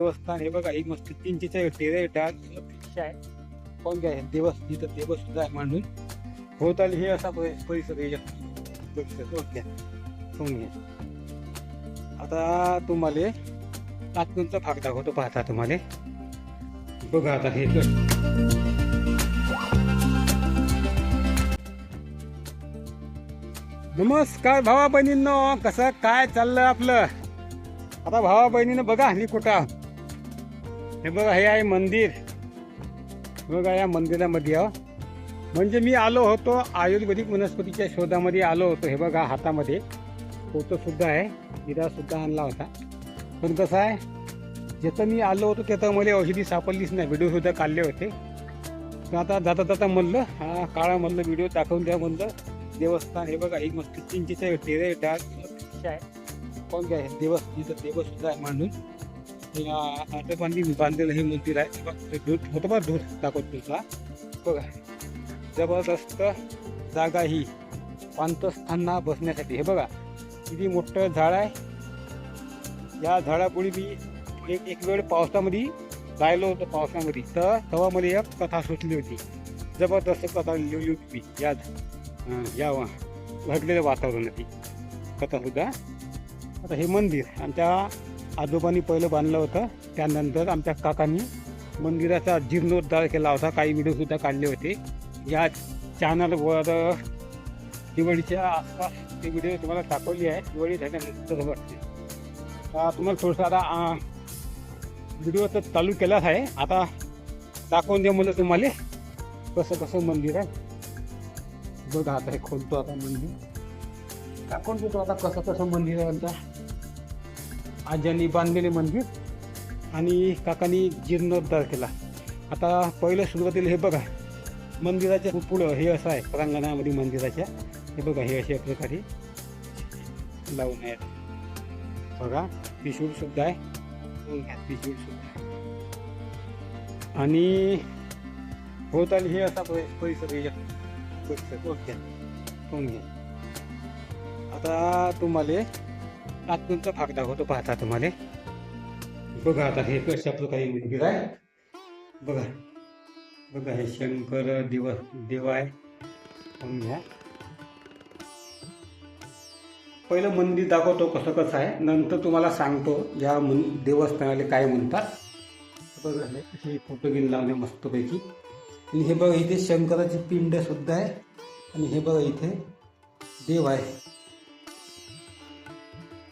देवस्थान हे बघा एक मस्त चिंचेच्या टेरे येतात आहे. कोण काय देवस तिथं देवस सुद्धा आहे मांडून होत हे असा परिसर ओके. आता तुम्हाला तात्पुरचा भाग दाखवतो पाहता तुम्हाला. बघा आता हे तर. नमस्कार भावा बहिणींनो कसं काय चाललं आपलं? आता भावा बहिणीनं बघा हल्ली कुठं. हे बघा हे आहे मंदिर. बघा या मंदिरामध्ये आहो म्हणजे मी आलो होतो आयुर्वेदिक वनस्पतीच्या शोधामध्ये आलो होतो. हे बघा हातामध्ये. फोटो सुद्धा आहे. हिरासुद्धा आणला होता. पण कसं आहे जिथं मी आलो होतो त्याचं मला औषधी सापडलीच नाही. व्हिडिओसुद्धा काढले होते. तर आता जाता जाता म्हणलं हा काळा म्हणलं व्हिडिओ दाखवून द्या म्हणलं. देवस्थान हे बघा एक मस्त चिंचेच्या टेरे डार्क आहे. कोण काय देवस्थ तिथं देवसुद्धा आहे मांडून हे, बांधलेलं हे मंदिर आहे बघा, ते दूध होतं बघा दूध दाखवत तुला बघा जबरदस्त जागा ही पांतस्थांना बसण्यासाठी हे बघा किती मोठं झाड आहे या झाडापुढे मी एक एक वेळ पावसामध्ये राहिलो होतो पावसामध्ये तर तेव्हा मला एक कथा सुचली होती। जबरदस्त कथा लिहिली होती मी या अं, या घडलेल्या वातावरणाची कथासुद्धा आता हे मंदिर आमच्या आजोबांनी पहिलं बांधलं होतं. त्यानंतर आमच्या काकांनी मंदिराचा जीर्णोद्धार केला होता. काही व्हिडिओसुद्धा काढले होते. या चॅनलवर दिवाळीच्या आसपास ते व्हिडिओ तुम्हाला दाखवली आहे. दिवाळी झाल्यानंतर वाटते आता तुम्हाला थोडंसं आता व्हिडिओ तर चालू केलाच आहे. आता दाखवून द्या मला तुम्हाला. कसं कसं मंदिर आहे. बघा आता हे खोलतो आता मंदिर. दाखवून देतो आता कसं कसं मंदिर आहे आमच्या आज्यांनी बांधलेले मंदिर आणि काकांनी जीर्णोद्धार केला. आता पहिलं सुरुवातीला हे बघा मंदिराच्या पुढं हे असं आहे प्रांगणामध्ये मंदिराच्या. हे बघा हे अशा प्रकारे लावून आहेत. बघा त्रिशूळ आहे. बघून घ्या, आहे. आणि होत हे असा परिसर परिसर. ओके. घ्या आता तुम्हाला आतूनचा भाग दाखवतो पाहता तुम्हाला. बघा आता हे कशा प्रकारे मंदिर आहे. बघा. बघा हे शंकर दिव देव आहे. घ्या. पहिलं मंदिर दाखवतो कसं कसं आहे. नंतर तुम्हाला सांगतो या मन देवस्थानाला काय म्हणतात. बघा हे फोटो घेऊन लावले मस्तपैकी. आणि हे बघा इथे शंकराची पिंड सुद्धा आहे. आणि हे बघा इथे देव आहे.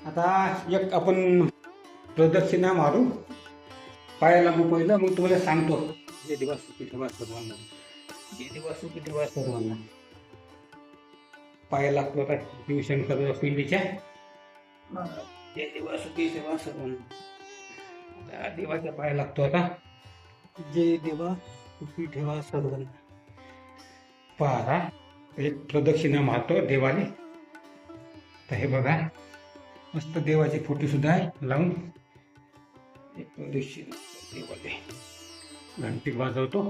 आता एक आपण प्रदक्षिणा मारू. पायाला मग पहिलं मग तुम्हाला सांगतो. जे दिवस सुखी ठेवा सर्वांना. जे दिवस सुखी ठेवा सर्वांना. पाया लागतो आता करतो पिंडीच्या. जे दिवस सुखी ठेवा सर्वांना. देवाच्या पाया लागतो आता. जे देवा सुखी ठेवा सर्वांना. पहा एक प्रदक्षिणा मारतो देवाने. तर हे बघा. मस्त देवाचे फोटो सुद्धा आहे. लावून. एक देवाले घंटी वाजवतो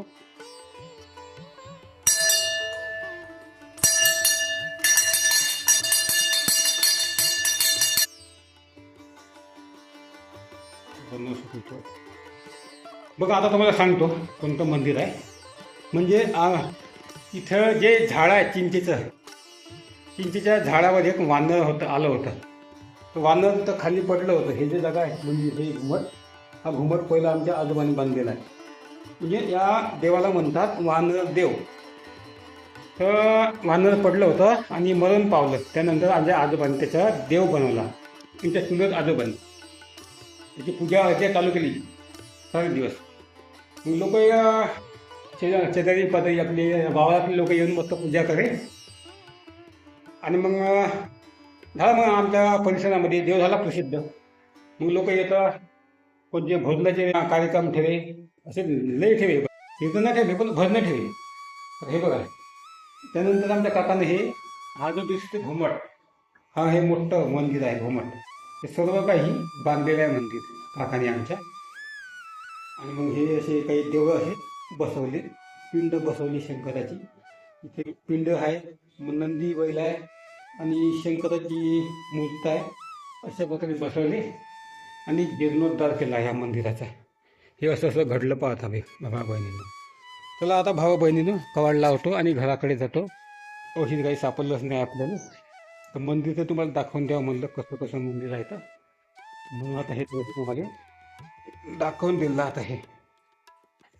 बघा आता तुम्हाला सांगतो कोणतं मंदिर आहे. म्हणजे इथं जे झाड आहे चिंचेचं चिंचेच्या झाडावर एक वानर होतं आलं होतं. वानर तर खाली पडलं होतं. हे जे जागा आहे म्हणजे हे घुमट हा घुमट पहिला आमच्या आजोबांनी बांधलेला आहे. म्हणजे या देवाला म्हणतात वानर देव. तर वानर पडलं होतं आणि मरण पावलं. त्यानंतर आमच्या आजोबांनी त्याचा देव बनवला. त्यांच्या सुंदर आजोबांनी. त्याची पूजा अर्चा चालू केली. सारे दिवस. मग लोक शेजा शेजारी पाजारी आपले गावातले लोक येऊन मस्त पूजा करे आणि मग झालं मग आमच्या परिसरामध्ये देव झाला प्रसिद्ध. मग लोक येतात कोणते भजनाचे कार्यक्रम ठेवे असे लय ठेवे. कीर्तन ठेवे पण भजनं ठेवे. हे बघा. त्यानंतर आमच्या काकाने हे हा जो दिसते घुमट. हा हे मोठं मंदिर आहे घुमट. हे सर्व काही बांधलेलं आहे मंदिर काकाने आमच्या. आणि मग हे असे काही देव आहेत बसवले. पिंड बसवली शंकराची. इथे पिंड आहे मग नंदी बैल आहे आणि शंकराची मूर्त आहे. अशा प्रकारे बसवले आणि जीर्णोद्धार केला ह्या मंदिराचा. हे असं असं घडलं पाहत हवे भावा बहिणीनं चला आता भावा बहिणीनं कवाड लावतो आणि घराकडे जातो. औषध काही सापडलंच नाही आपल्याला. तर मंदिर तर तुम्हाला दाखवून द्यावं म्हणलं कसं कसं मंदिर आहे तर. म्हणून आता हे तुम्हाला दाखवून दिलं आता हे.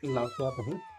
लावतो आता हे